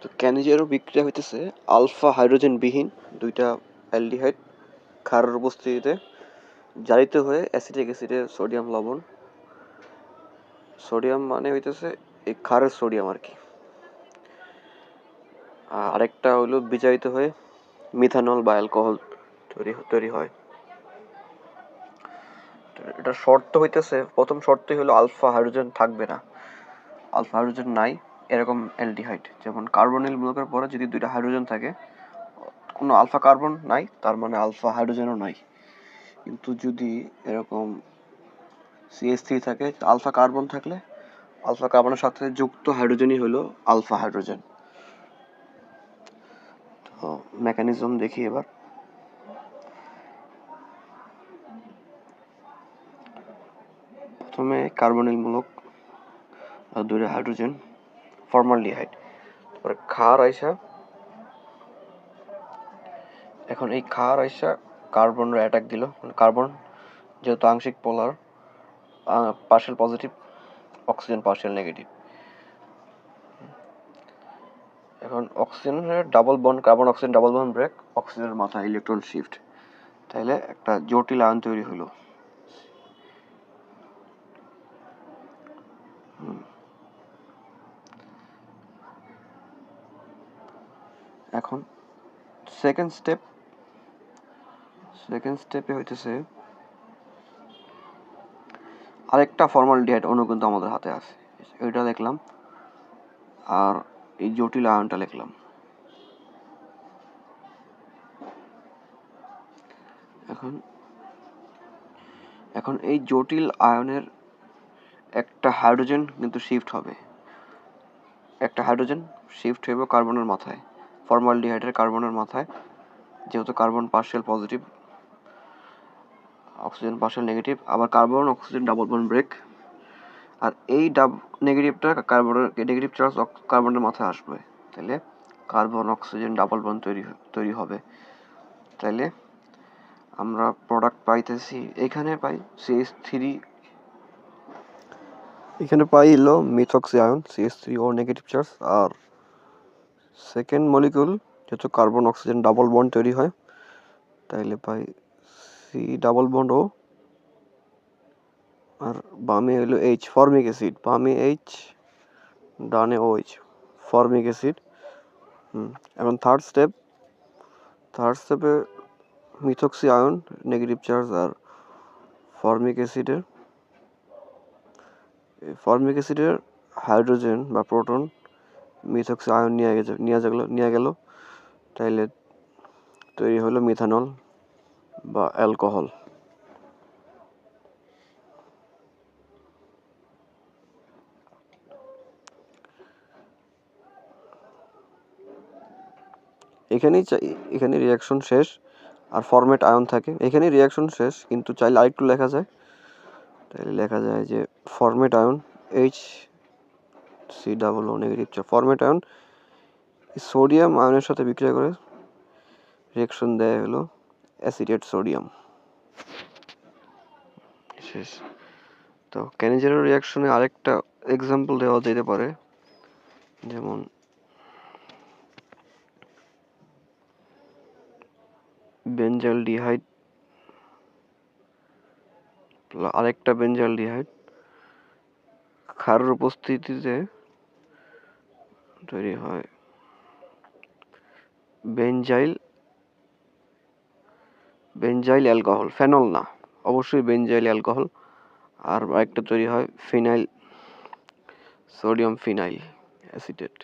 তো ক্যানিজেরও বিক্রিয়া হইতেছে? আলফা হাইড্রোজেন বিহীন দুইটা অ্যালডিহাইড ক্ষারের উপস্থিতিতে জারিত হয়ে অ্যাসিটিক অ্যাসিডে সোডিয়াম লবণ। সোডিয়াম মানে হইতেছে এই ক্ষারের সোডিয়াম আর কি। আর আরেকটা হলো বিজারিত হয়ে মিথানল বা অ্যালকোহল তৈরি তৈরি হয়। এটা শর্ত হইতেছে, প্রথম শর্তই হলো আলফা হাইড্রোজেন থাকবে না। আলফা হাইড্রোজেন নাই। এরকম অ্যালডিহাইড যেমন কার্বনিল মূলকের পরে যদি দুইটা হাইড্রোজেন থাকে, কোনো আলফা কার্বন নাই, তার মানে আলফা হাইড্রোজেনও নাই। কিন্তু যদি এরকম সিএস থ্রি থাকে আলফা কার্বন থাকলে আলফা কার্বনের সাথে যুক্ত হাইড্রোজেনই হলো আলফা হাইড্রোজেন তো মেকানিজম দেখি এবার। প্রথমে কার্বনিল মূলক দূরে হাইড্রোজেন ফর্মালডিহাইড তারপরে ক্ষার আইসা এখন এই ক্ষার আইসা কার্বনের অ্যাটাক দিল। কার্বন যেহেতু আংশিক polar partial positive oxygen partial negative এখন অক্সিজেনের double bond carbon oxygen double bond break অক্সিজেনের মাথায় ইলেকট্রন শিফট তাইলে একটা জটিল আয়ন তৈরি হলো এখন। সেকেন্ড স্টেপ সেকেন্ড স্টেপে হইতেছে আরেকটা ফর্মালডিহাইড অণু কিন্তু আমাদের হাতে আছে। এটা দেখলাম আর এই জটিল আয়নটা লিখলাম। এখন এখন এই জটিল আয়নের একটা হাইড্রোজেন কিন্তু শিফট হবে। একটা হাইড্রোজেন শিফট হইব কার্বনের মাথায়। ফর্মালডিহাইডের কার্বনের মাথায়। যেহেতু carbon partial positive oxygen partial negative আবার carbon oxygen double bond break আর এই ডাব নেগেটিভটা কার্বনের নেগেটিভ চার্জ কার্বনের মাথায় আসবে। তাহলে কার্বন অক্সিজেন ডাবল বন্ড তৈরি তৈরি হবে। তাহলে আমরা প্রোডাক্ট পাইতেছি, এখানে পাই সিএস থ্রি এখানে পাই হলো methoxy ion CS three O negative charge আর সেকেন্ড মলিকুল যেহেতু কার্বন অক্সিজেন ডাবল বন্ড তৈরি হয়, তাইলে পাই সি ডাবল বন্ড ও, আর বামে হলো এইচ ফর্মিক অ্যাসিড বামে এইচ ডানে ও এইচ ফর্মিক অ্যাসিড হুম এখন থার্ড স্টেপ থার্ড স্টেপে মিথক্সি আয়ন নেগেটিভ চার্জ আর ফর্মিক অ্যাসিডের ফর্মিক অ্যাসিডের হাইড্রোজেন বা প্রোটন মিথক্সি আয়ন নিয়ে গেছে, নিয়ে গেল নিয়ে গেল। তাইলে তৈরি হলো মিথানল বা অ্যালকোহল। এখানেই এখানে রিয়াকশন শেষ, আর ফরম্যাট আয়ন থাকে। এখানে রিয়াকশন শেষ, কিন্তু চাইলে আরেকটু লেখা যায়। তাহলে লেখা যায় যে format ion H C double O negative format ion sodium আয়নের সাথে বিক্রিয়া করে রিয়াকশন দেয় হলো অ্যাসিডেট সোডিয়াম শেষ তো ক্যানিজেরো রিয়াকশনে আরেকটা এক্সাম্পল দেওয়া যেতে পারে, যেমন বেঞ্জাল ডিহাইড আরেকটা বেঞ্জাল ডিহাইড ক্ষারের উপস্থিতিতে তৈরি হয়। বেনজাইল বেঞ্জাইল অ্যালকোহল, ফেনল না, অবশ্যই বেঞ্জাইল অ্যালকোহল। আর একটা তৈরি হয় ফিনাইল সোডিয়াম ফিনাইল অ্যাসিটেট